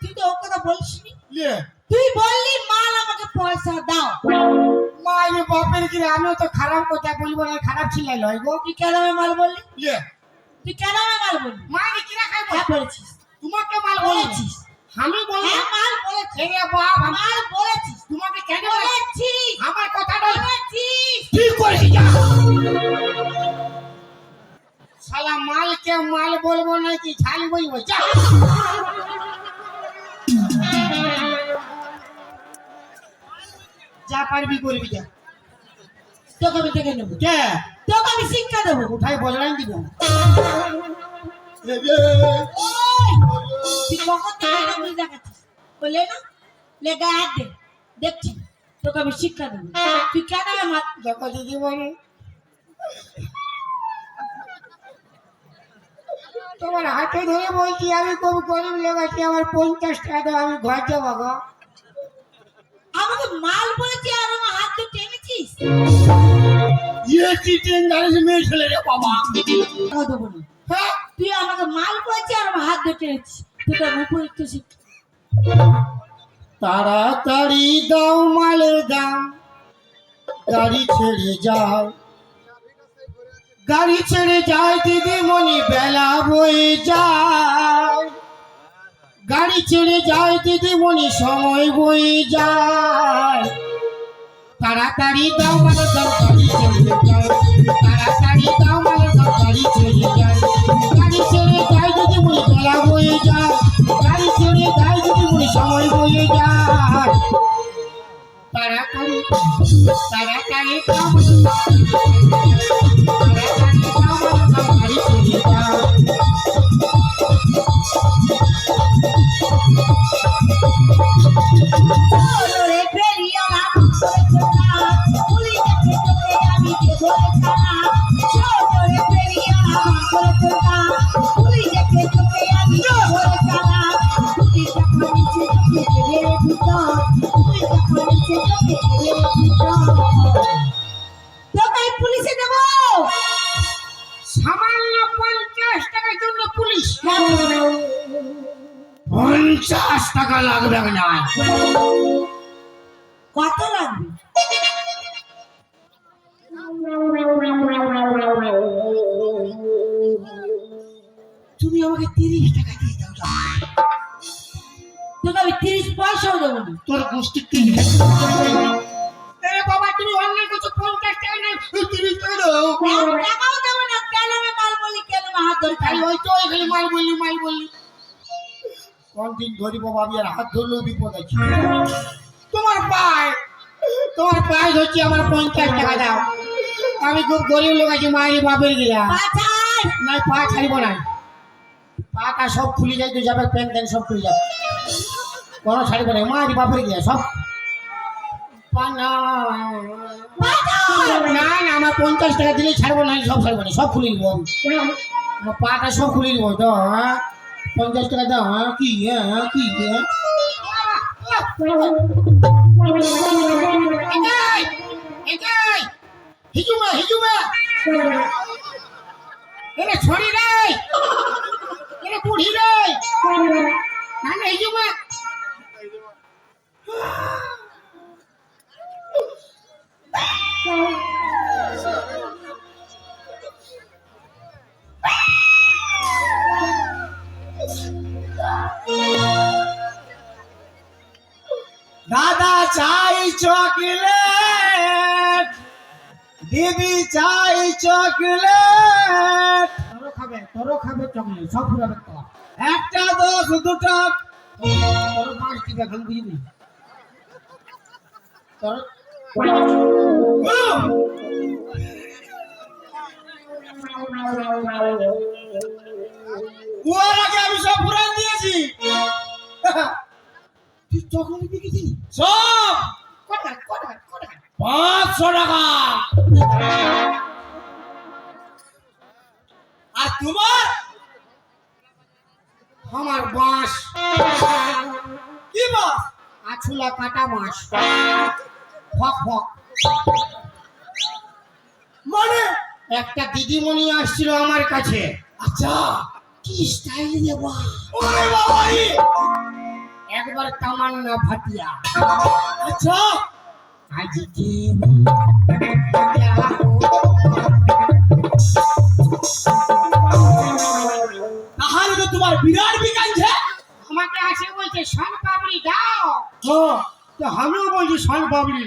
তুই তো ও কথা বলিসনি। তুই বললি মাল আমাকে পয়সা দাও। বাপের কি আমিও তো খারাপ কথা বলব না খারাপ ছিলাই লয় গো। তুই কেন মাল বললি? তুই কেন মাল বললি? মা আমি কি রাখাই হ্যাঁ বলেছিস। তোমাকে মাল বলেছিস। আমি বলব? হ্যাঁ মাল বলেছিস। রে বাপ মাল বলেছিস। তোমাকে কেন বলে- বলেছিস। আমার কথাটা বলেছিস। ঠিক করেছি শালা মালকে মাল বলব নাকি? ছাল বলব যা। যা পারবি করবি যা। তোকে আমি দেখে নেব। কে? তোকে আমি শিক্ষা দেবো। কোথায় বজরাই দিব বললে না? হাত দে। দেখছি। তোকে আমি শিক্ষা দেবো। তুই কেন আমার দেখো দিদি বলে। তোমার হাতে ধরে বলছি আমি খুব গরিব লোক আছি আমার পঞ্চাশ টাকা আমি ঘর যাব গো। মাল বলেছি আর আমার হাত ধরে টেনেছিস? ইয়ে কি ট্রেন দাঁড়িয়েছে মেয়ে ছেলে রে বাবা। টাকা দেবো না। হ্যাঁ? তুই আমাকে মাল বলেছি আর আমার হাত ধরে টেনেছিস। তোকে আমি উপযুক্ত শিক্ষা তাড়াতাড়ি দাও মালের দাম। গাড়ি ছেড়ে যাও। গাড়ি ছেড়ে যায় দিদিমণি বেলা বয়ে যায় গাড়ি ছেড়ে যায় দিদিমণি সময় বয়ে যায়। তাড়াতাড়ি দাও মালের দাম গাড়ি যায়। তাড়াতাড়ি দাও মালের দাম গাড়ি যায়। গাড়ি ছেড়ে যায় বেলা বয়ে যায়। গাড়ি ছেড়ে যায় দিদিমণি সময় বয়ে যায়। তাড়াতাড়ি তাড়াতাড়ি দাও লাগবে না। কত লাগবে? তুমি আমাকে তিরিশ টাকা দিয়ে দাও। তোকে আমি তিরিশ পয়সাও দেবো তোর গোষ্ঠী তিরিশ আরে বাবা তুমি অন্যায় করছ পঞ্চাশ টাকা না তিরিশ টাকা দাও। টাকাও দেবো না কেন আমি মাল বলি কেন হাত ধরে? ওই তো এখানে মাল বললি মাল বললি। কোন দিন ধরিব বাবি আর হাত ধরলেও বিপদ আছে তোমার পায়ে তোমার পায়ে ধরছি আমার পঞ্চাশ টাকা দাও। আমি খুব গরিব লোক আছি মায়ের বাপের গিয়া! না পা ছাড়িব না। পাটা সব খুলে যায় তো যাবে প্যান্ট ট্যান্ট সব খুলে যাবে। কোনো ছাড়িব না মায়ের বাপের গিয়া সব। না না আমার পঞ্চাশ টাকা দিলেই ছাড়বো না সব ছাড়বো না সব খুলে দিব আমার পাটা সব খুলে দিব তো হ্যাঁ? পঞ্চাশ টাকা দাও হ্যাঁ কি হ্যাঁ কি হ্যাঁ এটাই এটাই হিজুমা হিজুমা এরে ছড়ি রে এরে বুড়ি রে না না হিজুমা দিদি চাই চকলেট। তোরও খাবে তোরও খাবে চকলেট সব ফুরাবে তো একটা দশ দুটা। তোর পাঁচ টিকা খান বুঝবি তোর ওর আগে আমি সব ফুরান দিয়েছি। তুই চকলেট বিকেছিস সব। কটা কটা কটা? পাঁচশো টাকা। আর তোমার? আমার বাঁশ। কি বাঁশ? আছুলা কাটা বাঁশ। ফক ফক। মানে? একটা দিদিমণি আসছিল আমার কাছে। আচ্ছা কি স্টাইল দেবা ওরে বাবা একবার তামান্না ভাটিয়া। আচ্ছা তাহলে তো তোমার বিরাট বিকাইছে আমাকে আসে বলছে সন পাবড়ি দাও হ্যাঁ তো আমিও বলছি সন পাবড়ি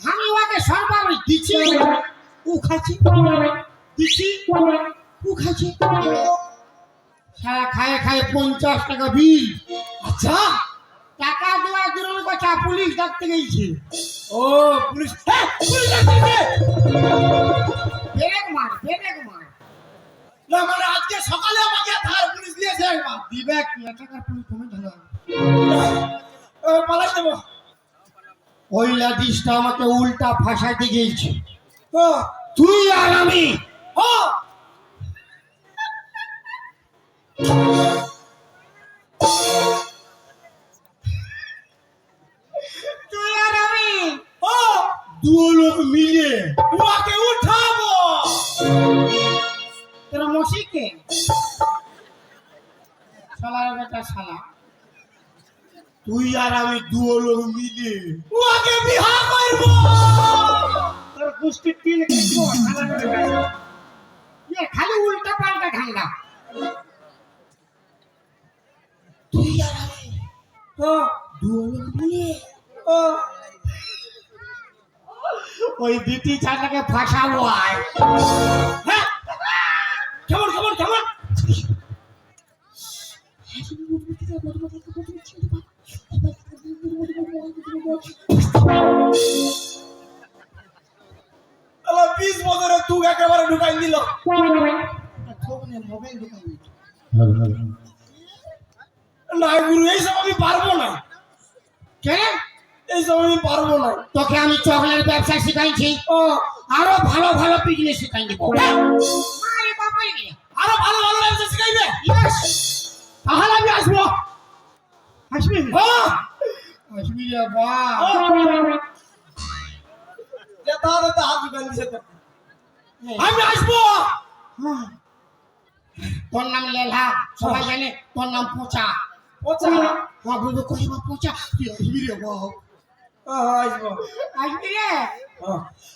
আমি ওকে সন পাবড়ি দিচ্ছি। ও খাচ্ছি দিচ্ছি ও খাচ্ছি। সারা খায় খায় পঞ্চাশ টাকা বিল। আচ্ছা টাকা দেওয়া দূরের কথা পুলিশ ডাকতে গেছে। ও পুলিশ হ্যাঁ, পুলিশ আসছে। বেরেক মার বেরেক মার। না মানে আজকে সকালে আমাকে ধার পুলিশ দিয়েছে একবার দিবে কি? টাকার পুলিশ তুমি ধরো ও, পালাই দেবো ওই লাদিসটা আমাকে উল্টা ফাঁসাতে গিয়েছে। ও তুই আর আমি। ও! তোমাকে উঠাবো। তোরা মসিকে? শালার বেটা শালা। তুই আর আমি দু লোক মিলে তোমাকে বিহা করব। তোর কুস্তির তিন কিছু খালি উল্টা পাল্টা ঠান্ডা তুই আর আমি ও। দু লোক মিলে ও। ওই বিটি ছাটাকে ফাঁসাবো হ্যাঁ। কেমন একেবারে ঢুকাই গুরু এইসব আমি পারব না। কেন এইসব আমি পারব না। তোকে আমি চকলেট ব্যবসা শিখাইছি। ও। আরও ভালো ভালো বিজনেস শিখাই দিব। আরে বাবা ভালো ভালো ব্যবসা শিখাইবে। তাহলে আমি আসব। আসবি? হ্যাঁ আসবি রে বা। আমি আসব। তোর নাম লেলা সবাই জানে তোর নাম পোচা। ওচা হ্যাঁ বলব পোচা? তুই আসবি রে বা আসব। আসবি রে?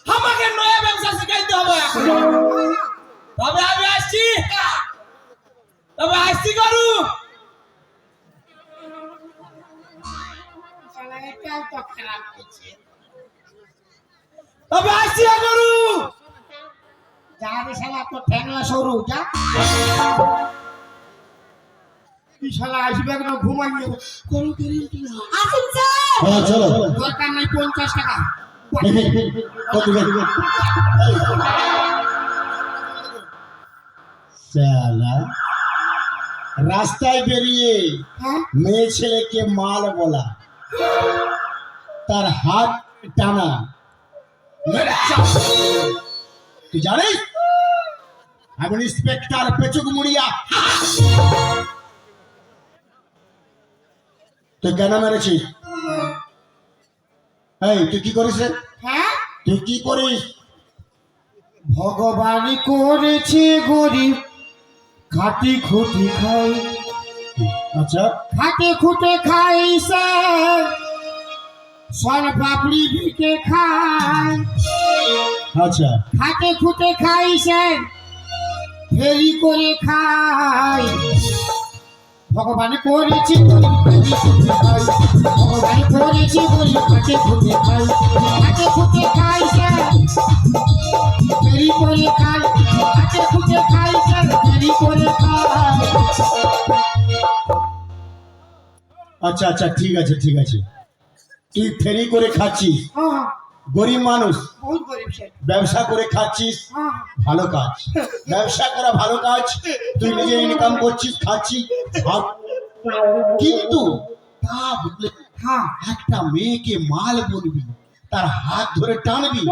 আমাকে নয়া ব্যবসা শিখাইতে হবে এখন। তবে আমি আসছি। তবে আসছি করু তবে আসছি করু যা রে শালা তো ঠ্যাংলা সরু যা। কি শালা আসবে না গ্যারেন্টি না আসুন স্যার। হ্যাঁ চলো। দরকার নাই পঞ্চাশ টাকা। কত সালা রাস্তায় বেরিয়ে হ্যাঁ? মেয়ে ছেলেকে মাল বলা। তার হাত টানা। তুই জানিস? আমি ইন্সপেক্টর পেচুক মুড়িয়া। তুই কেন মেরেছিস? এই তুই কি করিস রে? হ্যাঁ? তুই কি করিস? ভগবান করেছে গরিব খাটি খুটি খাই। আচ্ছা। খাটে খুটে খাই স্যার সন পাপড়ি বিকে খাই। আচ্ছা। খাটে খুটে খাই স্যার ফেরি করে খাই। ভগবান করেছে গরিব খাটি খুটে খাই ভগবান করেছে খাটে খুটে খাই খাটে খুটে খাই স্যার। করে খাই। খাই স্যার। করে খাই। আচ্ছা আচ্ছা ঠিক আছে ঠিক আছে। তুই ফেরি করে খাচ্ছিস। হ্যাঁ। গরিব মানুষ। বহুত গরিব ব্যবসা করে খাচ্ছিস হ্যাঁ। ভালো কাজ। ব্যবসা করা ভালো কাজ তুই নিজে ইনকাম করছিস খাচ্ছিস কিন্তু তা বলে হ্যাঁ। একটা মেয়েকে মাল বলবি তার হাত ধরে টানবি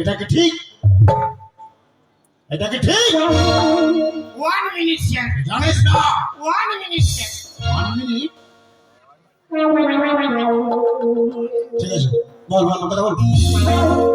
এটা কি ঠিক? এটা কি ঠিক? ওয়ান মিনিট স্যার জানিস না? One minute sir One minute? ঠিক আছে। বল বল কথা বল।